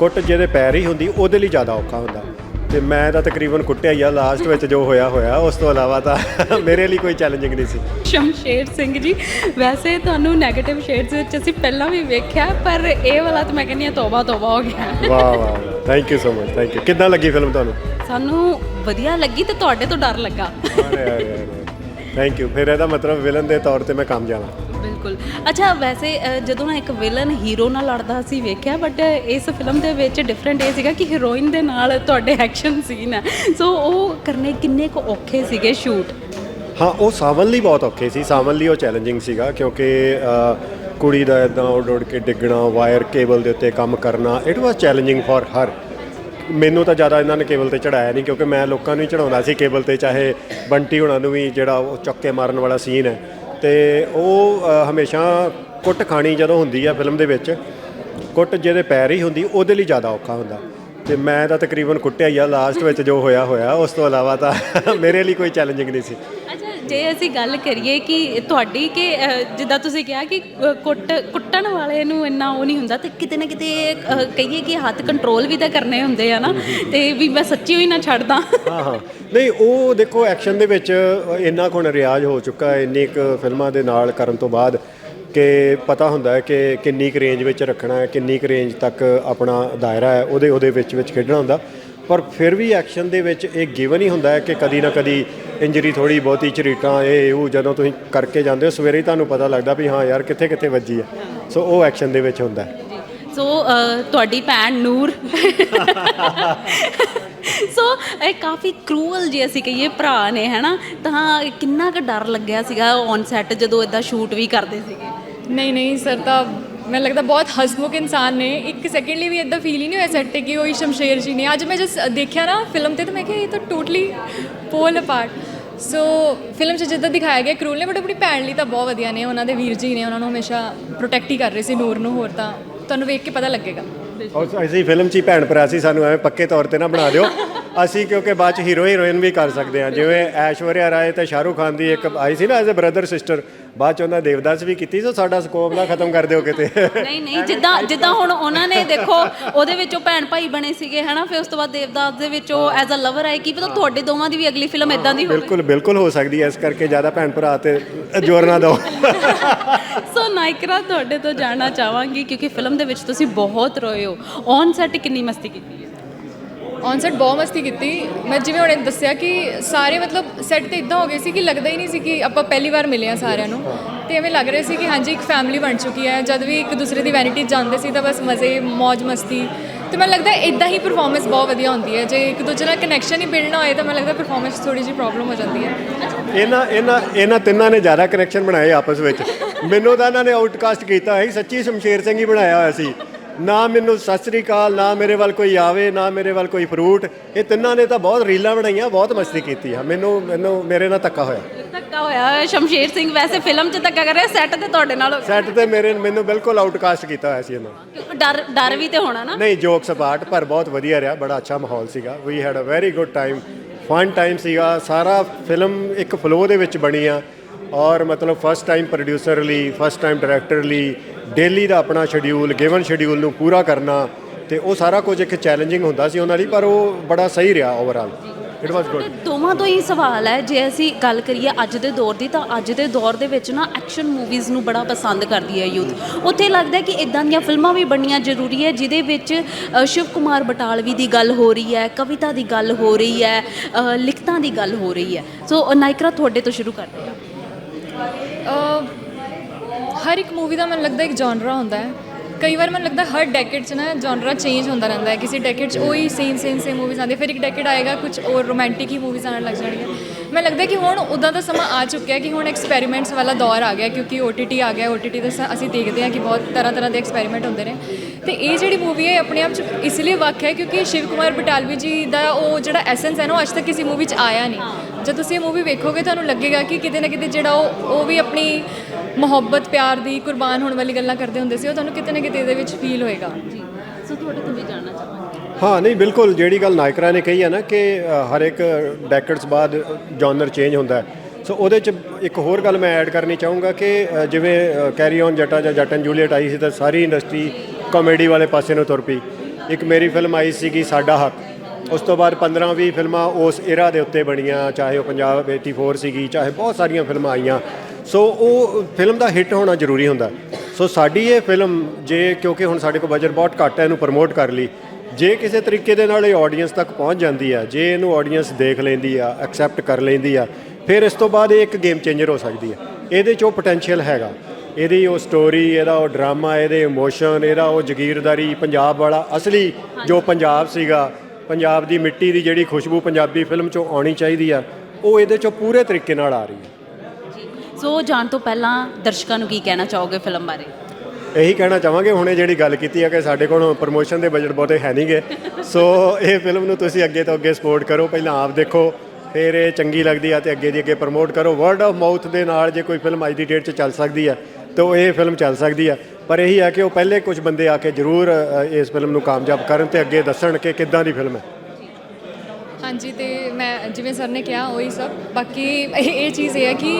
ਕੁੱਟ ਜਿਹਦੇ ਪੈਰ ਹੀ ਹੁੰਦੀ ਉਹਦੇ ਲਈ ਜ਼ਿਆਦਾ ਔਖਾ ਹੁੰਦਾ। ਤੇ ਮੈਂ ਤਾਂ ਤਕਰੀਬਨ ਕੁੱਟਿਆ ਹੀ ਆ ਲਾਸਟ ਵਿੱਚ ਜੋ ਹੋਇਆ ਹੋਇਆ। ਉਸ ਤੋਂ ਇਲਾਵਾ ਤਾਂ ਮੇਰੇ ਲਈ ਕੋਈ ਚੈਲੰਜਿੰਗ ਨਹੀਂ ਸੀ। ਸ਼ਮਸ਼ੇਰ ਸਿੰਘ ਜੀ ਵੈਸੇ ਤੁਹਾਨੂੰ 네ਗੇਟਿਵ ਸ਼ੇਡਸ ਵਿੱਚ ਅਸੀਂ ਪਹਿਲਾਂ ਵੀ ਵੇਖਿਆ ਪਰ ਇਹ ਵਾਲਾ ਤਾਂ ਮੈਂ ਕਹਿੰਦੀ ਹਾਂ ਤੋਬਾ ਤੋਬਾ ਹੋ ਗਿਆ। ਵਾਹ ਵਾਹ thank you so much thank you ਕਿੱਦਾਂ ਲੱਗੀ ਫਿਲਮ ਤੁਹਾਨੂੰ? ਸਾਨੂੰ ਵਧੀਆ ਲੱਗੀ ਤੇ ਤੁਹਾਡੇ ਤੋਂ ਡਰ ਲੱਗਾ। ਥੈਂਕ ਯੂ ਫਿਰ ਇਹਦਾ ਮਤਲਬ ਵਿਲਨ ਦੇ ਤੌਰ ਤੇ ਮੈਂ ਕੰਮ ਜਾਣਾ। ਬਿਲਕੁਲ। ਅੱਛਾ ਵੈਸੇ ਅ, ਜਦੋਂ ਨਾ ਇੱਕ ਵਿਲਨ ਹੀਰੋ ਨਾਲ ਲੜਦਾ ਸੀ ਵੇਖਿਆ ਬਟ ਇਸ ਫਿਲਮ ਦੇ ਵਿੱਚ ਡਿਫਰੈਂਟ ਇਹ ਸੀਗਾ ਕਿ ਹੀਰੋਇਨ ਦੇ ਨਾਲ ਤੁਹਾਡੇ ਐਕਸ਼ਨ ਸੀਨ ਹੈ ਸੋ ਉਹ ਕਰਨੇ ਕਿੰਨੇ ਕੁ ਔਖੇ ਸੀਗੇ ਸ਼ੂਟ ਹਾਂ ਉਹ ਸਾਵਨ ਲਈ ਬਹੁਤ ਔਖੇ ਸੀ। ਸਾਵਨ ਲਈ ਉਹ ਚੈਲੰਜਿੰਗ ਸੀਗਾ ਕਿਉਂਕਿ ਅ, ਕੁੜੀ ਦਾ ਇਦਾਂ ਉੱਡ ਉੱਡ ਕੇ ਡਿੱਗਣਾ ਵਾਇਰ ਕੇਬਲ ਦੇ ਉੱਤੇ ਕੰਮ ਕਰਨਾ it was challenging for her ਮੈਨੂੰ ਤਾਂ ਜ਼ਿਆਦਾ ਇਹਨਾਂ ਨੇ ਕੇਬਲ ਤੇ ਚੜਾਇਆ ਨਹੀਂ ਕਿਉਂਕਿ ਮੈਂ ਲੋਕਾਂ ਨੂੰ ਹੀ ਚੜਾਉਂਦਾ ਸੀ ਕੇਬਲ ਤੇ ਚਾਹੇ ਬੰਟੀ ਹੋਣਾ ਨੂੰ ਵੀ ਜਿਹੜਾ ਉਹ ਚੱਕੇ ਮਾਰਨ ਵਾਲਾ ਸੀਨ ਹੈ। ਤੇ ਉਹ ਅ, ਹਮੇਸ਼ਾ ਕੁੱਟ ਖਾਣੀ ਜਦੋਂ ਹੁੰਦੀ ਆ ਫਿਲਮ ਦੇ ਵਿੱਚ ਕੁੱਟ ਜਿਹਦੇ ਪੈਰ ਹੀ ਹੁੰਦੀ ਉਹਦੇ ਲਈ ਜ਼ਿਆਦਾ ਔਖਾ ਹੁੰਦਾ। ਤੇ ਮੈਂ ਤਾਂ ਤਕਰੀਬਨ ਕੁੱਟਿਆ ਹੀ ਆ ਲਾਸਟ ਵਿੱਚ ਜੋ ਹੋਇਆ ਹੋਇਆ ਉਸ ਤੋਂ ਇਲਾਵਾ ਤਾਂ ਮੇਰੇ ਲਈ ਕੋਈ ਚੈਲੰਜਿੰਗ ਨਹੀਂ ਸੀ। ਜੇ ਅਸੀਂ ਗੱਲ ਕਰੀਏ ਕਿ ਤੁਹਾਡੀ ਕਿ ਜਿੱਦਾਂ ਤੁਸੀਂ ਕਿਹਾ ਕਿ ਕੁੱਟ, ਕੁੱਟਣ ਵਾਲੇ ਨੂੰ ਇੰਨਾ ਉਹ ਨਹੀਂ ਹੁੰਦਾ, ਤੇ ਕਿਤੇ ਨਾ ਕਿਤੇ ਕਹੀਏ ਕਿ ਹੱਥ ਕੰਟਰੋਲ ਵੀ ਤਾਂ ਕਰਨੇ ਹੁੰਦੇ ਆ ਨਾ, ਤੇ ਵੀ ਮੈਂ ਸੱਚੀ ਹੋਈ ਨਾ ਛੱਡਦਾ। ਹਾਂ ਹਾਂ। ਨਹੀਂ, ਉਹ ਦੇਖੋ ਐਕਸ਼ਨ ਦੇ ਵਿੱਚ ਇੰਨਾ ਕੁ ਹੁਣ ਰਿਆਜ਼ ਹੋ ਚੁੱਕਾ ਹੈ, ਇੰਨੀ ਕੁ ਫਿਲਮਾਂ ਦੇ ਨਾਲ ਕਰਨ ਤੋਂ ਬਾਅਦ ਕਿ ਪਤਾ ਹੁੰਦਾ ਹੈ ਕਿ ਕਿੰਨੀ ਕੁ ਰੇਂਜ ਵਿੱਚ ਰੱਖਣਾ ਹੈ, ਕਿੰਨੀ ਕੁ ਰੇਂਜ ਤੱਕ ਆਪਣਾ ਦਾਇਰਾ ਹੈ, ਉਹਦੇ ਉਹਦੇ ਵਿੱਚ ਵਿੱਚ ਖੇਡਣਾ ਹੁੰਦਾ। ਪਰ ਫਿਰ ਵੀ ਐਕਸ਼ਨ ਦੇ ਵਿੱਚ ਇਹ ਗਿਵਨ ਹੀ ਹੁੰਦਾ ਹੈ ਕਿ ਕਦੀ ਨਾ ਕਦੀ ਇੰਜਰੀ ਥੋੜੀ ਬਹੁਤੀ ਝਰੀਟਾਂ ਇਹ ਉਹ ਜਦੋਂ ਤੁਸੀਂ ਕਰਕੇ ਜਾਂਦੇ ਹੋ ਸਵੇਰੇ ਹੀ ਤੁਹਾਨੂੰ ਪਤਾ ਲੱਗਦਾ ਵੀ ਹਾਂ ਯਾਰ ਕਿੱਥੇ ਕਿੱਥੇ ਵੱਜੀ ਹੈ। ਸੋ ਉਹ ਐਕਸ਼ਨ ਦੇ ਵਿੱਚ ਹੁੰਦਾ ਹੈ। ਸੋ ਤੁਹਾਡੀ ਭੈਣ ਨੂਰ। ਸੋ ਇਹ ਕਾਫੀ ਕਰੂਅਲ ਜੇ ਅਸੀਂ ਕਹੀਏ ਭਰਾ ਨੇ ਹੈਨਾ? ਤਾਂ ਕਿੰਨਾ ਕੁ ਡਰ ਲੱਗਿਆ ਸੀਗਾ ਔਨ ਸੈੱਟ ਜਦੋਂ ਇਦਾਂ ਸ਼ੂਟ ਵੀ ਕਰਦੇ ਸੀਗੇ? ਨਹੀਂ ਨਹੀਂ ਸਰ ਤਾਂ ਮੈਨੂੰ ਲੱਗਦਾ ਬਹੁਤ ਹਸਮੁਖ ਇਨਸਾਨ ਨੇ। ਇੱਕ ਸੈਕਿੰਡ ਲਈ ਵੀ ਇਦਾਂ ਫੀਲ ਹੀ ਨਹੀਂ ਹੋਇਆ ਸੈੱਟ ਤੇ ਕਿ ਉਹੀ ਸ਼ਮਸ਼ੇਰ ਜੀ ਨੇ। ਅੱਜ ਮੈਂ ਜਸ ਦੇਖਿਆ ਨਾ ਫਿਲਮ ਤੇ ਤਾਂ ਮੈਂ ਕਿਹਾ ਇਹ ਤਾਂ totally pole apart so film 'ਚ ਜਿੱਦਾਂ ਦਿਖਾਇਆ ਗਿਆ ਕਰੂਲ ਨੇ ਬਟ ਆਪਣੀ ਭੈਣ ਲਈ ਤਾਂ ਬਹੁਤ ਵਧੀਆ ਨੇ। ਉਹਨਾਂ ਦੇ ਵੀਰ ਜੀ ਨੇ, ਉਹਨਾਂ ਨੂੰ ਹਮੇਸ਼ਾ ਪ੍ਰੋਟੈਕਟ ਹੀ ਕਰ ਰਹੇ ਸੀ ਨੂਰ ਨੂੰ। ਹੋਰ ਤਾਂ ਤੁਹਾਨੂੰ ਵੇਖ ਕੇ ਪਤਾ ਲੱਗੇਗਾ। ਔਰ ਅਸੀਂ ਫਿਲਮ 'ਚ ਹੀ ਭੈਣ ਭਰਾ ਸੀ, ਸਾਨੂੰ ਐਵੇਂ ਪੱਕੇ ਤੌਰ ਤੇ ਨਾ ਬਣਾ ਦਿਓ। ਅਸੀਂ ਕਿਉਂਕਿ ਬਾਅਦ 'ਚ ਹੀਰੋ ਹੀਰੋਇਨ ਵੀ ਕਰ ਸਕਦੇ ਹਾਂ। ਜਿਵੇਂ ਐਸ਼ਵਰਿਆ ਰਾਏ ਤੇ ਸ਼ਾਹਰੁਖ ਖਾਨ ਦੀ ਇੱਕ ਆਈ ਸੀ ਨਾ ਐਜ਼ ਅ ਬ੍ਰਦਰ ਸਿਸਟਰ ਬਾਅਦ 'ਚ ਉਹਨਾਂ ਦੇਵਦਾਸ ਵੀ ਕੀਤੀ ਸੋ ਸਾਡਾ ਸਕੋਪ ਨਾ ਖਤਮ ਕਰ ਦਿਓ ਕਿਤੇ। ਨਹੀਂ ਨਹੀਂ ਜਿੱਦਾਂ ਜਿੱਦਾਂ ਹੁਣ ਉਹਨਾਂ ਨੇ ਦੇਖੋ ਉਹਦੇ ਵਿੱਚ ਉਹ ਭੈਣ ਭਾਈ ਬਣੇ ਸੀਗੇ ਹੈਨਾ ਫਿਰ ਉਸ ਤੋਂ ਬਾਅਦ ਦੇਵਦਾਸ ਦੇ ਵਿੱਚ ਉਹ ਐਜ਼ ਅ ਲਵਰ ਆਏ ਕੀ ਪਤਾ ਤੁਹਾਡੇ ਦੋਵਾਂ ਦੀ ਵੀ ਅਗਲੀ ਫਿਲਮ ਇਦਾਂ ਦੀ ਹੋਵੇ। ਬਿਲਕੁਲ ਬਿਲਕੁਲ ਹੋ ਸਕਦੀ ਹੈ ਇਸ ਕਰਕੇ ਜ਼ਿਆਦਾ ਭੈਣ ਭਰਾ ਤੇ ਜ਼ੋਰ ਨਾ ਦਿਓ। ਸੋ ਨਾਇਕਰਾ ਤੁਹਾਡੇ ਤੋਂ ਜਾਣਨਾ ਚਾਹਾਂਗੀ ਕਿਉਂਕਿ ਫਿਲਮ ਦੇ ਵਿੱਚ ਤੁਸੀਂ ਬਹੁਤ ਰੋਏ ਹੋ। ਔਨ ਸੈੱਟ ਕਿੰਨੀ ਮਸਤੀ ਕੀਤੀ ਹੈ? ਔਨ ਸੈਟ ਬਹੁਤ ਮਸਤੀ ਕੀਤੀ। ਮੈਂ ਜਿਵੇਂ ਉਹਨੇ ਦੱਸਿਆ ਕਿ ਸਾਰੇ ਮਤਲਬ ਸੈੱਟ ਤੇ ਇਦਾਂ ਹੋ ਗਏ ਸੀ ਕਿ ਲੱਗਦਾ ਹੀ ਨਹੀਂ ਸੀ ਕਿ ਆਪਾਂ ਪਹਿਲੀ ਵਾਰ ਮਿਲੇ ਆ ਸਾਰਿਆਂ ਨੂੰ। ਤੇ ਐਵੇਂ ਲੱਗ ਰਿਹਾ ਸੀ ਕਿ ਹਾਂਜੀ, ਇੱਕ ਫੈਮਿਲੀ ਬਣ ਚੁੱਕੀ ਹੈ। ਜਦ ਵੀ ਇੱਕ ਦੂਸਰੇ ਦੀ ਵੈਨਿਟੀ ਜਾਂਦੇ ਸੀ ਤਾਂ ਬਸ ਮਜ਼ੇ ਮौज ਮਸਤੀ। ਤੇ ਮੈਨੂੰ ਲੱਗਦਾ ਇਦਾਂ ਹੀ ਪਰਫਾਰਮੈਂਸ ਬਹੁਤ ਵਧੀਆ ਹੁੰਦੀ ਹੈ। ਜੇ ਇੱਕ ਦੂਜੇ ਨਾਲ ਕਨੈਕਸ਼ਨ ਹੀ ਬਿਲਡ ਨਾ ਹੋਏ ਤਾਂ ਮੈਨੂੰ ਲੱਗਦਾ ਪਰਫਾਰਮੈਂਸ ਥੋੜੀ ਜਿਹੀ ਪ੍ਰੋਬਲਮ ਹੋ ਜਾਂਦੀ ਹੈ। ਇਹਨਾਂ ਇਹਨਾਂ ਇਹਨਾਂ ਤਿੰਨਾਂ ਨੇ ਜ਼ਿਆਦਾ ਕਨੈਕਸ਼ਨ ਬਣਾਏ ਆਪਸ ਵਿੱਚ। ਮੈਨੂੰ ਤਾਂ ਇਹਨਾਂ ਨੇ ਆਊਟਕਾਸਟ ਕੀਤਾ। ਹੈ ਸੱਚੀ ਸ਼ਮਸ਼ੇਰ ਸਿੰਘ ਹੀ ਬਣਾਇਆ ਹੋਇਆ ਸੀ। ਨਾ ਮੈਨੂੰ ਸਤਿ ਸ੍ਰੀ ਅਕਾਲ ਨਾ ਮੇਰੇ ਵੱਲ ਕੋਈ ਆਵੇ ਨਾ ਮੇਰੇ ਵੱਲ ਕੋਈ ਫਰੂਟ ਇਹ ਤਿੰਨਾਂ ਨੇ ਤਾਂ ਬਹੁਤ ਰੀਲਾਂ ਬਣਾਈਆਂ ਬਹੁਤ ਮਸਤੀ ਕੀਤੀ ਆ। ਮੈਨੂੰ ਮੈਨੂੰ ਮੇਰੇ ਨਾਲ ਧੱਕਾ ਹੋਇਆ। ਧੱਕਾ ਹੋਇਆ ਸ਼ਮਸ਼ੇਰ ਸਿੰਘ ਵੈਸੇ ਫਿਲਮ 'ਚ ਧੱਕਾ ਕਰ ਰਿਹਾ ਸੈੱਟ ਤੇ ਤੁਹਾਡੇ ਨਾਲ। ਸੈੱਟ ਤੇ ਮੇਰੇ ਮੈਨੂੰ ਬਿਲਕੁਲ ਆਊਟਕਾਸਟ ਕੀਤਾ ਹੋਇਆ ਸੀ ਇਹਨਾਂ। ਡਰ ਡਰ ਵੀ ਤੇ ਹੋਣਾ ਨਾ। ਨਹੀਂ ਜੋਕਸ ਅਪਾਰਟ ਪਰ ਬਹੁਤ ਵਧੀਆ ਰਿਹਾ ਬੜਾ ਅੱਛਾ ਮਾਹੌਲ ਸੀਗਾ। We had a very good time fun time ਸੀਗਾ। ਸਾਰਾ ਫਿਲਮ ਇੱਕ ਫਲੋ ਦੇ ਵਿੱਚ ਬਣੀ ਆ। ਔਰ ਮਤਲਬ ਫਸਟ ਟਾਈਮ ਪ੍ਰੋਡਿਊਸਰ ਲਈ ਫਸਟ ਟਾਈਮ ਡਾਇਰੈਕਟਰ ਲਈ ਡੇਲੀ ਦਾ ਆਪਣਾ ਸ਼ਡਿਊਲ ਗਿਵਨ ਸ਼ਡਿਊਲ ਨੂੰ ਪੂਰਾ ਕਰਨਾ, ਤੇ ਉਹ ਸਾਰਾ ਕੁਝ ਇੱਕ ਚੈਲੰਜਿੰਗ ਹੁੰਦਾ ਸੀ ਉਹਨਾਂ ਲਈ, ਪਰ ਉਹ ਬੜਾ ਸਹੀ ਰਿਹਾ ਓਵਰਆਲ ਇਟ ਵਾਸ ਗੁੱਡ ਦੋਵਾਂ ਤੋਂ ਹੀ ਸਵਾਲ ਹੈ, ਜੇ ਅਸੀਂ ਗੱਲ ਕਰੀਏ ਅੱਜ ਦੇ ਦੌਰ ਦੀ, ਤਾਂ ਅੱਜ ਦੇ ਦੌਰ ਦੇ ਵਿੱਚ ਨਾ ਐਕਸ਼ਨ ਮੂਵੀਜ਼ ਨੂੰ ਬੜਾ ਪਸੰਦ ਕਰਦੀ ਹੈ ਯੂਥ। ਉੱਥੇ ਲੱਗਦਾ ਕਿ ਇਦਾਂ ਦੀਆਂ ਫਿਲਮਾਂ ਵੀ ਬਣਨੀਆਂ ਜ਼ਰੂਰੀ ਹੈ, ਜਿਹਦੇ ਵਿੱਚ ਸ਼ਿਵ ਕੁਮਾਰ ਬਟਾਲਵੀ ਦੀ ਗੱਲ ਹੋ ਰਹੀ ਹੈ, ਕਵਿਤਾ ਦੀ ਗੱਲ ਹੋ ਰਹੀ ਹੈ ਲਿਖਤਾਂ ਦੀ ਗੱਲ ਹੋ ਰਹੀ ਹੈ। ਸੋ, ਨਾਇਕਰਾ, ਤੁਹਾਡੇ ਤੋਂ ਸ਼ੁਰੂ ਕਰਦੇ ਹਾਂ। ਹਰ ਇੱਕ ਮੂਵੀ ਦਾ ਮੈਨੂੰ ਲੱਗਦਾ ਇੱਕ ਜਨਰਾ ਹੁੰਦਾ ਹੈ। ਕਈ ਵਾਰ ਮੈਨੂੰ ਲੱਗਦਾ ਹਰ ਡੈਕੇਡ 'ਚ ਨਾ ਜਨਰਾ ਚੇਂਜ ਹੁੰਦਾ ਰਹਿੰਦਾ ਹੈ। ਕਿਸੇ ਡੈਕੇਡ 'ਚ ਉਹੀ ਸੇਮ ਸੇਮ ਸੇਮ ਮੂਵੀਜ਼ ਆਉਂਦੀਆਂ, ਫਿਰ ਇੱਕ ਡੈਕੇਡ ਆਏਗਾ ਕੁਝ ਹੋਰ ਰੋਮਾਂਟਿਕ ਹੀ ਮੂਵੀਜ਼ ਆਉਣ ਲੱਗ ਜਾਣਗੀਆਂ। ਮੈਨੂੰ ਲੱਗਦਾ ਕਿ ਹੁਣ ਉਦਾਂ ਦਾ ਸਮਾਂ ਆ ਚੁੱਕਿਆ ਕਿ ਹੁਣ ਐਕਸਪੈਰੀਮੈਂਟਸ ਵਾਲਾ ਦੌਰ ਆ ਗਿਆ ਕਿਉਂਕਿ OTT ਆ ਗਿਆ OTT ਦੇ ਸ- ਅਸੀਂ ਦੇਖਦੇ ਹਾਂ ਕਿ ਬਹੁਤ ਤਰ੍ਹਾਂ ਤਰ੍ਹਾਂ ਦੇ ਐਕਸਪੈਰੀਮੈਂਟ ਹੁੰਦੇ ਨੇ। ਤੇ ਇਹ ਜਿਹੜੀ ਮੂਵੀ ਹੈ ਆਪਣੇ ਆਪ 'ਚ ਇਸ ਲਈ ਵੱਖ ਹੈ ਕਿਉਂਕਿ ਸ਼ਿਵ ਕੁਮਾਰ ਬਟਾਲਵੀ ਜੀ ਦਾ ਉਹ ਜਿਹੜਾ ਐਸੈਂਸ ਹੈ ਨਾ, ਉਹ ਅੱਜ ਤੱਕ ਕਿਸੇ ਮੂਵੀ 'ਚ ਆਇਆ ਨਹੀਂ। ਜਦ ਤੁਸੀਂ ਇਹ ਮੂਵੀ ਵੇਖੋਗੇ, ਤੁਹਾਨੂੰ ਲੱਗੇਗਾ ਕਿ ਕਿਤੇ ਨਾ ਕਿਤੇ ਜਿਹੜਾ ਉਹ ਉਹ ਵੀ ਆਪਣੀ ਮੁਹੱਬਤ ਪਿਆਰ ਦੀ ਕੁਰਬਾਨ ਹੋਣ ਵਾਲੀ ਗੱਲਾਂ ਕਰਦੇ ਹੁੰਦੇ ਸੀ ਉਹ ਤੁਹਾਨੂੰ ਕਿਤੇ ਨਾ ਕਿਤੇ ਇਹਦੇ ਵਿੱਚ ਫੀਲ ਹੋਏਗਾ। ਜੀ ਸੋ ਤੁਹਾਡੇ ਤੋਂ ਵੀ ਜਾਣਨਾ ਚਾਹਾਂਗੇ। ਹਾਂ ਨਹੀਂ ਬਿਲਕੁਲ ਜਿਹੜੀ ਗੱਲ ਨਾਇਕਰਾ ਨੇ ਕਹੀ ਹੈ ਨਾ ਕਿ ਹਰ ਇੱਕ ਡੈਕਡਸ ਬਾਅਦ ਜਨਰ ਚੇਂਜ ਹੁੰਦਾ ਹੈ। ਸੋ ਉਹਦੇ ਚ ਇੱਕ ਹੋਰ ਗੱਲ ਮੈਂ ਐਡ ਕਰਨੀ ਚਾਹੂੰਗਾ ਕਿ ਜਿਵੇਂ ਕੈਰੀ ਔਨ ਜੱਟਾ ਜਾਂ ਜੱਟ ਐਂਡ ਜੂਲੀਅਟ ਆਈ ਸੀ ਤਾਂ ਸਾਰੀ ਇੰਡਸਟਰੀ ਕਾਮੇਡੀ ਵਾਲੇ ਪਾਸੇ ਨੂੰ ਤੁਰ ਪਈ। ਇੱਕ ਮੇਰੀ ਫਿਲਮ ਆਈ ਸੀਗੀ ਸਾਡਾ ਹੱਕ। ਉਸ ਤੋਂ ਬਾਅਦ 15-20 ਫਿਲਮਾਂ ਉਸ ਏਰਾ ਦੇ ਉੱਤੇ ਬਣੀਆਂ ਚਾਹੇ ਉਹ ਪੰਜਾਬ 84 ਸੀਗੀ ਚਾਹੇ ਬਹੁਤ ਸਾਰੀਆਂ ਫਿਲਮਾਂ ਆਈਆਂ। ਸੋ ਉਹ ਫਿਲਮ ਦਾ ਹਿੱਟ ਹੋਣਾ ਜ਼ਰੂਰੀ ਹੁੰਦਾ। ਸੋ ਸਾਡੀ ਇਹ ਫਿਲਮ ਜੇ ਕਿਉਂਕਿ ਹੁਣ ਸਾਡੇ ਕੋਲ ਬਜਟ ਬਹੁਤ ਘੱਟ ਹੈ ਇਹਨੂੰ ਪ੍ਰਮੋਟ ਕਰ ਲਈ। ਜੇ ਕਿਸੇ ਤਰੀਕੇ ਦੇ ਨਾਲ ਇਹ ਆਡੀਅנס ਤੱਕ ਪਹੁੰਚ ਜਾਂਦੀ ਆ ਜੇ ਇਹਨੂੰ ਆਡੀਅנס ਦੇਖ ਲੈਂਦੀ ਆ ਐਕਸੈਪਟ ਕਰ ਲੈਂਦੀ ਆ ਫਿਰ ਇਸ ਤੋਂ ਬਾਅਦ ਇਹ ਇੱਕ ਗੇਮ ਚੇਂਜਰ ਹੋ ਸਕਦੀ ਆ। ਇਹਦੇ 'ਚੋਂ ਪੋਟੈਂਸ਼ੀਅਲ ਹੈਗਾ। ਇਹਦੀ ਉਹ ਸਟੋਰੀ ਇਹਦਾ ਉਹ ਡਰਾਮਾ ਇਹਦੇ ਇਮੋਸ਼ਨ ਇਹਦਾ ਉਹ ਜ਼ਗੀਰਦਾਰੀ ਪੰਜਾਬ ਵਾਲਾ ਅਸਲੀ ਜੋ ਪੰਜਾਬ ਸੀਗਾ ਪੰਜਾਬ ਦੀ ਮਿੱਟੀ ਦੀ ਜਿਹੜੀ ਖੁਸ਼ਬੂ ਪੰਜਾਬੀ ਫਿਲਮ 'ਚੋਂ ਆਉਣੀ ਚਾਹੀਦੀ ਆ ਉਹ ਇਹਦੇ 'ਚੋਂ ਪੂਰੇ ਤਰੀਕੇ ਨਾਲ ਆ ਰਹੀ ਹੈ ਸੋ ਜਾਣ ਤੋਂ ਪਹਿਲਾਂ ਦਰਸ਼ਕਾਂ ਨੂੰ ਕੀ ਕਹਿਣਾ ਚਾਹੋਗੇ ਫਿਲਮ ਬਾਰੇ? ਇਹੀ ਕਹਿਣਾ ਚਾਹਾਂਗੇ, ਹੁਣੇ ਜਿਹੜੀ ਗੱਲ ਕੀਤੀ ਹੈ ਕਿ ਸਾਡੇ ਕੋਲ ਪ੍ਰੋਮੋਸ਼ਨ ਦੇ ਬਜਟ ਬਹੁਤੇ ਹੈ ਨਹੀਂਗੇ ਸੋ ਇਹ ਫਿਲਮ ਨੂੰ ਤੁਸੀਂ ਅੱਗੇ ਤੋਂ ਅੱਗੇ ਸਪੋਰਟ ਕਰੋ, ਪਹਿਲਾਂ ਆਪ ਦੇਖੋ, ਫਿਰ ਇਹ ਚੰਗੀ ਲੱਗਦੀ ਆ ਤੇ ਅੱਗੇ ਦੀ ਅੱਗੇ ਪ੍ਰਮੋਟ ਕਰੋ। ਵਰਡ ਆਫ ਮਾਊਥ ਦੇ ਨਾਲ ਜੇ ਕੋਈ ਫਿਲਮ ਅੱਜ ਦੀ ਡੇਟ 'ਚ ਚੱਲ ਸਕਦੀ ਆ ਤਾਂ ਉਹ ਇਹ ਫਿਲਮ ਚੱਲ ਸਕਦੀ ਆ ਪਰ ਇਹੀ ਹੈ ਕਿ ਉਹ ਪਹਿਲੇ ਕੁਝ ਬੰਦੇ ਆ ਕੇ ਜ਼ਰੂਰ ਇਸ ਫਿਲਮ ਨੂੰ ਕਾਮਯਾਬ ਕਰਨ ਤੇ ਅੱਗੇ ਦੱਸਣ ਕਿ ਕਿੱਦਾਂ ਦੀ ਫਿਲਮ ਹੈ। ਹਾਂਜੀ ਤੇ ਮੈਂ ਜਿਵੇਂ ਸਰ ਨੇ ਕਿਹਾ ਉਹੀ ਸਭ। ਬਾਕੀ ਇਹ ਇਹ ਚੀਜ਼ ਇਹ ਹੈ ਕਿ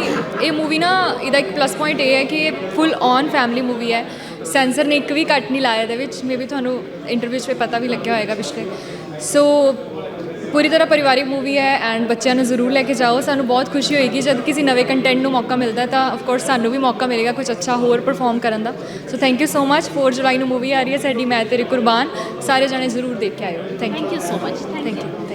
ਇਹ ਮੂਵੀ ਨਾ ਇਹਦਾ ਇੱਕ ਪਲੱਸ ਪੁਆਇੰਟ ਇਹ ਹੈ ਕਿ ਇਹ ਫੁੱਲ ਔਨ ਫੈਮਿਲੀ ਮੂਵੀ ਹੈ। ਸੈਂਸਰ ਨੇ ਇੱਕ ਵੀ ਕੱਟ ਨਹੀਂ ਲਾਇਆ ਇਹਦੇ ਵਿੱਚ। ਮੇਬੀ ਤੁਹਾਨੂੰ ਇੰਟਰਵਿਊ 'ਚ ਪਤਾ ਵੀ ਲੱਗਿਆ ਹੋਏਗਾ ਪਿਛਲੇ। ਸੋ ਪੂਰੀ ਤਰ੍ਹਾਂ ਪਰਿਵਾਰਿਕ ਮੂਵੀ ਹੈ ਐਂਡ ਬੱਚਿਆਂ ਨੂੰ ਜ਼ਰੂਰ ਲੈ ਕੇ ਜਾਓ। ਸਾਨੂੰ ਬਹੁਤ ਖੁਸ਼ੀ ਹੋਏਗੀ ਜਦ ਕਿਸੇ ਨਵੇਂ ਕੰਟੈਂਟ ਨੂੰ ਮੌਕਾ ਮਿਲਦਾ ਤਾਂ ਆਫ ਕੋਰਸ ਸਾਨੂੰ ਵੀ ਮੌਕਾ ਮਿਲੇਗਾ ਕੁਝ ਅੱਛਾ ਹੋਰ ਪਰਫਾਰਮ ਕਰਨ ਦਾ। ਸੋ ਥੈਂਕ ਯੂ ਸੋ ਮੱਚ 4 ਜੁਲਾਈ ਨੂੰ ਮੂਵੀ ਆ ਰਹੀ ਹੈ ਸਾਡੀ ਮੈਂ ਤੇਰੇ ਕੁਰਬਾਨ ਸਾਰੇ ਜਣੇ ਜ਼ਰੂਰ ਦੇਖ ਕੇ ਆਇਓ। Thank you so much thank you